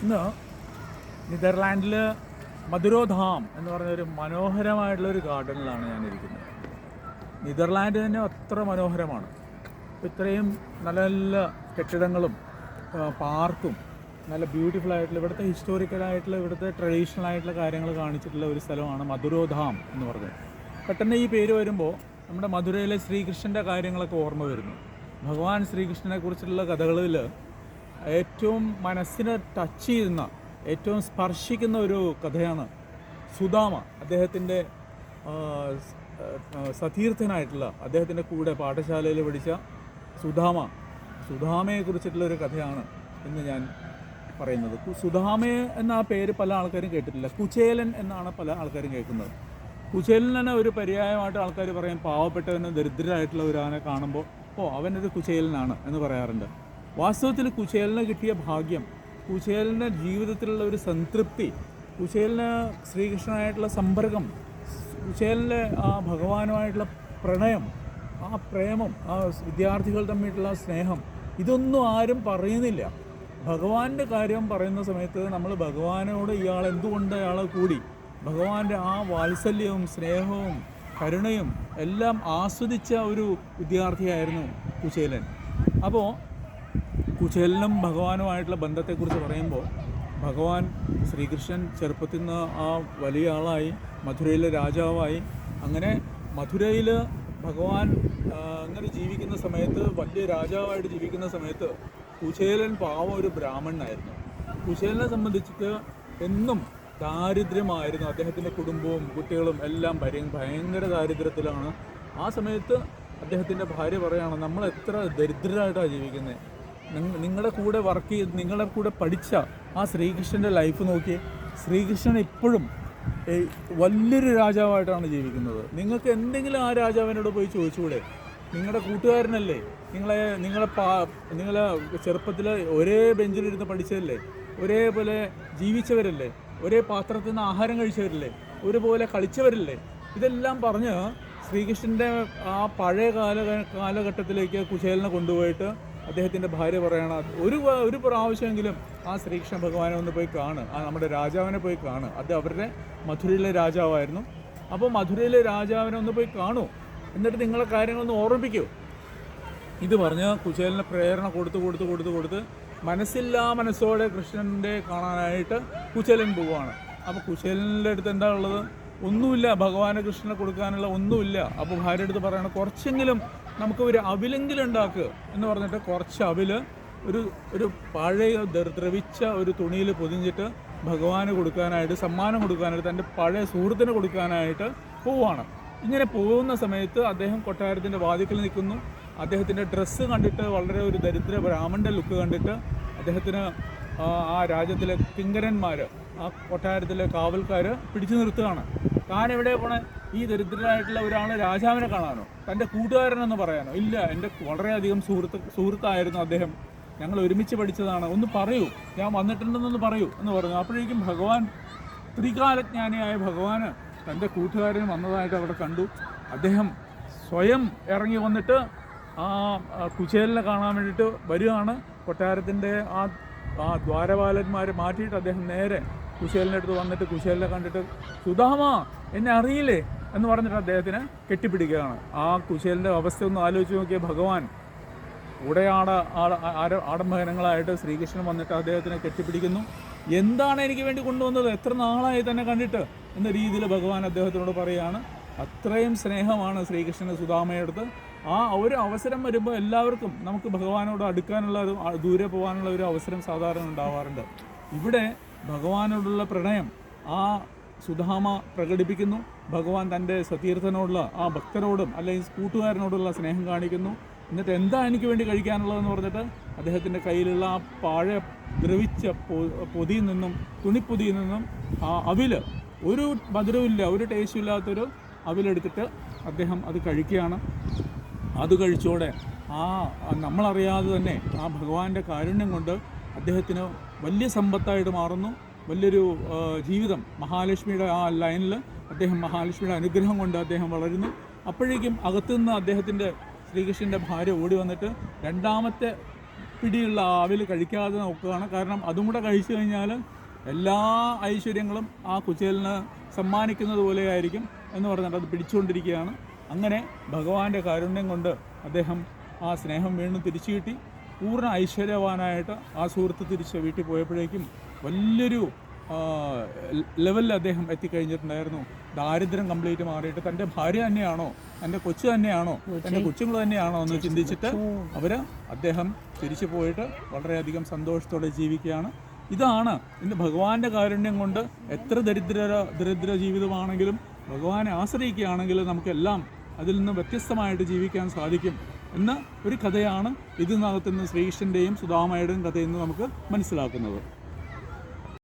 ഇന്ന് നെതർലാൻഡിൽ മധുരോധാം എന്ന് പറഞ്ഞ ഒരു മനോഹരമായിട്ടുള്ള ഒരു ഗാർഡനിലാണ് ഞാൻ ഇരിക്കുന്നത് നെതർലാൻഡ് തന്നെ അത്ര മനോഹരമാണ്. ഇത്രയും നല്ല നല്ല കെട്ടിടങ്ങളും പാർക്കും നല്ല ബ്യൂട്ടിഫുൾ ആയിട്ടുള്ള ഇവിടുത്തെ ഹിസ്റ്റോറിക്കലായിട്ടുള്ള ഇവിടുത്തെ ട്രഡീഷണൽ ആയിട്ടുള്ള കാര്യങ്ങൾ കാണിച്ചിട്ടുള്ള ഒരു സ്ഥലമാണ് മധുരോധാം എന്ന് പറഞ്ഞത്. പെട്ടെന്ന് ഈ പേര് വരുമ്പോൾ നമ്മുടെ മധുരയിലെ ശ്രീകൃഷ്ണന്റെ കാര്യങ്ങളൊക്കെ ഓർമ്മ വരുന്നു. ഭഗവാൻ ശ്രീകൃഷ്ണനെ കുറിച്ചുള്ള കഥകളിൽ ഏറ്റവും മനസ്സിനെ ടച്ച് ചെയ്യുന്ന ഏറ്റവും സ്പർശിക്കുന്ന ഒരു കഥയാണ് സുദാമ. അദ്ദേഹത്തിന്റെ സതീർത്ഥനായിട്ടുള്ള അദ്ദേഹത്തിന്റെ കൂടെ പാഠശാലയിൽ പഠിച്ച സുധാമ ഒരു കഥയാണ് എന്ന് ഞാൻ പറയുന്നത്. സുധാമ എന്ന ആ പേര് പല ആൾക്കാരും കേട്ടിട്ടില്ല. കുചേലൻ എന്നാണ് പല ആൾക്കാരും കേൾക്കുന്നത്. കുചേലൻ തന്നെ ഒരു പര്യായമായിട്ട് ആൾക്കാർ പറയും പാവപ്പെട്ടവന് ദരിദ്രരായിട്ടുള്ള ഒരാനെ കാണുമ്പോൾ ഓ അവനൊരു കുചേലനാണ് എന്ന് പറയാറുണ്ട്. വാസ്തവത്തിൽ കുചേലന് കിട്ടിയ ഭാഗ്യം കുശേലിന്റെ ജീവിതത്തിലുള്ള ഒരു സംതൃപ്തി കുശേലിന് ശ്രീകൃഷ്ണനായിട്ടുള്ള സമ്പർക്കം കുശേലിന്റെ ആ ഭഗവാനുമായിട്ടുള്ള പ്രണയം ആ പ്രേമം ആ വിദ്യാർത്ഥികൾ തമ്മിലുള്ള സ്നേഹം ഇതൊന്നും ആരും പറയുന്നില്ല. ഭഗവാന്റെ കാര്യം പറയുന്ന സമയത്ത് നമ്മൾ ഭഗവാനോട് ഇയാൾ എന്തുകൊണ്ട് അയാളെ കൂടി? ഭഗവാന്റെ ആ വാത്സല്യവും സ്നേഹവും കരുണയും എല്ലാം ആസ്വദിച്ച ഒരു വിദ്യാർത്ഥിയായിരുന്നു കുശേലൻ. അപ്പോൾ കുചേലനും ഭഗവാനുമായിട്ടുള്ള ബന്ധത്തെക്കുറിച്ച് പറയുമ്പോൾ ഭഗവാൻ ശ്രീകൃഷ്ണൻ ചെറുപ്പത്തിൽ നിന്ന് ആ വലിയ ആളായി മധുരയിലെ രാജാവായി. അങ്ങനെ മധുരയിൽ ഭഗവാൻ അങ്ങനെ ജീവിക്കുന്ന സമയത്ത് വലിയ രാജാവായിട്ട് ജീവിക്കുന്ന സമയത്ത് കുശേലൻ പാവം ഒരു ബ്രാഹ്മണനായിരുന്നു. കുശേലനെ സംബന്ധിച്ചിട്ട് എന്നും ദാരിദ്ര്യമായിരുന്നു. അദ്ദേഹത്തിന്റെ കുടുംബവും കുട്ടികളും എല്ലാം ഭയ ഭയങ്കര ദാരിദ്ര്യത്തിലാണ്. ആ സമയത്ത് അദ്ദേഹത്തിന്റെ ഭാര്യ പറയുകയാണ് നമ്മൾ എത്ര ദരിദ്രരായിട്ടാണ് ജീവിക്കുന്നത്. നിങ്ങളുടെ കൂടെ വർക്ക് ചെയ്ത് നിങ്ങളുടെ കൂടെ പഠിച്ച ആ ശ്രീകൃഷ്ണന്റെ ലൈഫ് നോക്കി ശ്രീകൃഷ്ണൻ എപ്പോഴും വലിയൊരു രാജാവായിട്ടാണ് ജീവിക്കുന്നത്. നിങ്ങൾക്ക് എന്തെങ്കിലും ആ രാജാവിനോട് പോയി ചോദിച്ചുകൂടെ? നിങ്ങളുടെ കൂട്ടുകാരനല്ലേ? നിങ്ങളെ നിങ്ങളെ പാ നിങ്ങളെ ചെറുപ്പത്തിൽ ഒരേ ബെഞ്ചിലിരുന്ന് പഠിച്ചതല്ലേ? ഒരേപോലെ ജീവിച്ചവരല്ലേ? ഒരേ പാത്രത്തിൽ നിന്ന് ആഹാരം കഴിച്ചവരല്ലേ? ഒരുപോലെ കളിച്ചവരല്ലേ? ഇതെല്ലാം പറഞ്ഞ് ശ്രീകൃഷ്ണന്റെ ആ പഴയ കാല കാലഘട്ടത്തിലേക്ക് കുശേലിനെ കൊണ്ടുപോയിട്ട് അദ്ദേഹത്തിന്റെ ഭാര്യ പറയണ ഒരു ഒരു പ്രാവശ്യമെങ്കിലും ആ ശ്രീകൃഷ്ണ ഭഗവാനെ ഒന്ന് പോയി കാണ്. ആ നമ്മുടെ രാജാവിനെ പോയി കാണ്. അത് അവരുടെ മധുരയിലെ രാജാവായിരുന്നു. അപ്പോൾ മധുരയിലെ രാജാവിനെ ഒന്ന് പോയി കാണൂ. എന്നിട്ട് നിങ്ങളെ കാര്യങ്ങളൊന്ന് ഓർമ്മിപ്പിക്കൂ. ഇത് പറഞ്ഞ് കുശേലിന് പ്രേരണ കൊടുത്ത് കൊടുത്ത് കൊടുത്ത് കൊടുത്ത് മനസ്സില്ലാ മനസ്സോടെ കൃഷ്ണന്റെ കാണാനായിട്ട് കുചേലൻ പോവുകയാണ് അപ്പോൾ കുചേലന്റെ അടുത്ത് എന്താ ഉള്ളത്? ഒന്നുമില്ല ഭഗവാന് കൃഷ്ണനെ കൊടുക്കാനുള്ള ഒന്നുമില്ല. അപ്പോൾ ഭാര്യ അടുത്ത് പറയണം കുറച്ചെങ്കിലും നമുക്ക് ഒരു അവിലെങ്കിലും ഉണ്ടാക്കുക എന്ന് പറഞ്ഞിട്ട് കുറച്ച് അവിൽ ഒരു ഒരു പഴയ ദ്ര- ദ്രവിച്ച ഒരു തുണിയിൽ പൊതിഞ്ഞിട്ട് ഭഗവാന് കൊടുക്കാനായിട്ട് സമ്മാനം കൊടുക്കാനായിട്ട് തന്റെ പഴയ സുഹൃത്തിന് കൊടുക്കാനായിട്ട് പോവുകയാണ് ഇങ്ങനെ പോകുന്ന സമയത്ത് അദ്ദേഹം കൊട്ടാരത്തിന്റെ വാതിക്കൽ നിൽക്കുന്നു. അദ്ദേഹത്തിന്റെ ഡ്രസ്സ് കണ്ടിട്ട് വളരെ ഒരു ദരിദ്ര ബ്രാഹ്മണന്റെ ലുക്ക് കണ്ടിട്ട് അദ്ദേഹത്തിന് ആ രാജ്യത്തിലെ കിങ്കരന്മാർ ആ കൊട്ടാരത്തിലെ കാവൽക്കാർ പിടിച്ചു നിർത്തുകയാണ്. താൻ എവിടെ പോണേ? ഈ ദരിദ്രനായിട്ടുള്ള ഒരാളെ രാജാവിനെ കാണാനോ? തന്റെ കൂട്ടുകാരനെന്ന് പറയാനോ? ഇല്ല എന്റെ വളരെയധികം സുഹൃത്ത് സുഹൃത്തായിരുന്നു അദ്ദേഹം. ഞങ്ങൾ ഒരുമിച്ച് പഠിച്ചതാണ്. ഒന്ന് പറയൂ ഞാൻ വന്നിട്ടുണ്ടെന്നൊന്ന് പറയൂ എന്ന് പറഞ്ഞു. അപ്പോഴേക്കും ഭഗവാൻ ത്രികാലജ്ഞാനിയായ ഭഗവാന് തന്റെ കൂട്ടുകാരൻ വന്നതായിട്ട് അവിടെ കണ്ടു. അദ്ദേഹം സ്വയം ഇറങ്ങി വന്നിട്ട് ആ ആ കുചേലിനെ കാണാൻ വേണ്ടിയിട്ട് വരികയാണ് കൊട്ടാരത്തിന്റെ ആ ആ ദ്വാരപാലന്മാരെ മാറ്റിയിട്ട് അദ്ദേഹം നേരെ കുശേലിന്റെ അടുത്ത് വന്നിട്ട് കുശേലിനെ കണ്ടിട്ട് സുധാമ എന്നെ അറിയില്ലേ? എന്ന് പറഞ്ഞിട്ട് അദ്ദേഹത്തിനെ കെട്ടിപ്പിടിക്കുകയാണ്. ആ കുശേലിന്റെ അവസ്ഥ ഒന്ന് ആലോചിച്ച് നോക്കിയ ഭഗവാൻ ഉടയാട ആഡംബരങ്ങളായിട്ട് ശ്രീകൃഷ്ണൻ വന്നിട്ട് അദ്ദേഹത്തിനെ കെട്ടിപ്പിടിക്കുന്നു. എന്താണ് എനിക്ക് വേണ്ടി കൊണ്ടുവന്നത്? എത്ര നാളായി തന്നെ കണ്ടിട്ട്? എന്ന രീതിയിൽ ഭഗവാൻ അദ്ദേഹത്തിനോട് പറയുകയാണ് അത്രയും സ്നേഹമാണ് ശ്രീകൃഷ്ണന് സുധാമയെടുത്ത് ആ ഒരു അവസരം വരുമ്പോൾ എല്ലാവർക്കും നമുക്ക് ഭഗവാനോട് അടുക്കാനുള്ള ദൂരെ പോകാനുള്ള ഒരു അവസരം സാധാരണ ഉണ്ടാവാറുണ്ട്. ഇവിടെ ഭഗവാനോടുള്ള പ്രണയം ആ സുധാമ പ്രകടിപ്പിക്കുന്നു. ഭഗവാൻ തന്റെ സതീർത്ഥനോടുള്ള ആ ഭക്തരോടും അല്ലെങ്കിൽ കൂട്ടുകാരനോടുള്ള സ്നേഹം കാണിക്കുന്നു. എന്നിട്ട് എന്താ എനിക്ക് വേണ്ടി കഴിക്കാനുള്ളതെന്ന് പറഞ്ഞിട്ട് അദ്ദേഹത്തിന്റെ കയ്യിലുള്ള ആ പാഴ ദ്രവിച്ച പൊതിയിൽ നിന്നും തുണിപ്പൊതിയിൽ നിന്നും ആ അവിൽ ഒരു മധുരമില്ല ഒരു ടേസ്റ്റും ഇല്ലാത്തൊരു അവിലെടുത്തിട്ട് അദ്ദേഹം അത് കഴിക്കുകയാണ്. അത് കഴിച്ചോടെ ആ നമ്മളറിയാതെ തന്നെ ആ ഭഗവാന്റെ കാരുണ്യം കൊണ്ട് അദ്ദേഹത്തിന് വലിയ സമ്പത്തായിട്ട് മാറുന്നു. വലിയൊരു ജീവിതം മഹാലക്ഷ്മിയുടെ ആ ലൈനിൽ അദ്ദേഹം മഹാലക്ഷ്മിയുടെ അനുഗ്രഹം കൊണ്ട് അദ്ദേഹം വളരുന്നു. അപ്പോഴേക്കും അകത്തുനിന്ന് അദ്ദേഹത്തിന്റെ ശ്രീകൃഷ്ണന്റെ ഭാര്യ ഓടി വന്നിട്ട് രണ്ടാമത്തെ പിടിയുള്ള ആവിൽ കഴിക്കാതെ നോക്കുകയാണ്. കാരണം അതും കൂടെ കഴിച്ചു കഴിഞ്ഞാൽ എല്ലാ ഐശ്വര്യങ്ങളും ആ കുചേലിന് സമ്മാനിക്കുന്നത് പോലെയായിരിക്കും എന്ന് പറഞ്ഞിട്ട് അത് പിടിച്ചുകൊണ്ടിരിക്കുകയാണ്. അങ്ങനെ ഭഗവാന്റെ കാരുണ്യം കൊണ്ട് അദ്ദേഹം ആ സ്നേഹം വീണ്ടും തിരിച്ചു കിട്ടി പൂർണ ഐശ്വര്യവാനായിട്ട് ആ സുഹൃത്ത് തിരിച്ച് വീട്ടിൽ പോയപ്പോഴേക്കും വലിയൊരു ലെവലിൽ അദ്ദേഹം എത്തിക്കഴിഞ്ഞിട്ടുണ്ടായിരുന്നു. ദാരിദ്ര്യം കംപ്ലീറ്റ് മാറിയിട്ട് തന്റെ ഭാര്യ തന്നെയാണോ തന്റെ കൊച്ചു തന്നെയാണോ തന്റെ കൊച്ചുങ്ങൾ തന്നെയാണോ എന്ന് ചിന്തിച്ചിട്ട് അവർ അദ്ദേഹം തിരിച്ചു പോയിട്ട് വളരെയധികം സന്തോഷത്തോടെ ജീവിക്കുകയാണ്. ഇതാണ് ഇന്ന് ഭഗവാന്റെ കാരുണ്യം കൊണ്ട് എത്ര ദരിദ്ര ദരിദ്ര ജീവിതമാണെങ്കിലും ഭഗവാനെ ആശ്രയിക്കുകയാണെങ്കിൽ നമുക്കെല്ലാം അതിൽ നിന്ന് വ്യത്യസ്തമായിട്ട് ജീവിക്കാൻ സാധിക്കും. എന്ന ഒരു കഥയാണ് ഇതിനകത്ത് നിന്ന് ശ്രീകൃഷ്ണന്റെയും സുധാമയുടെയും കഥയെന്ന് നമുക്ക് മനസ്സിലാക്കുന്നത്.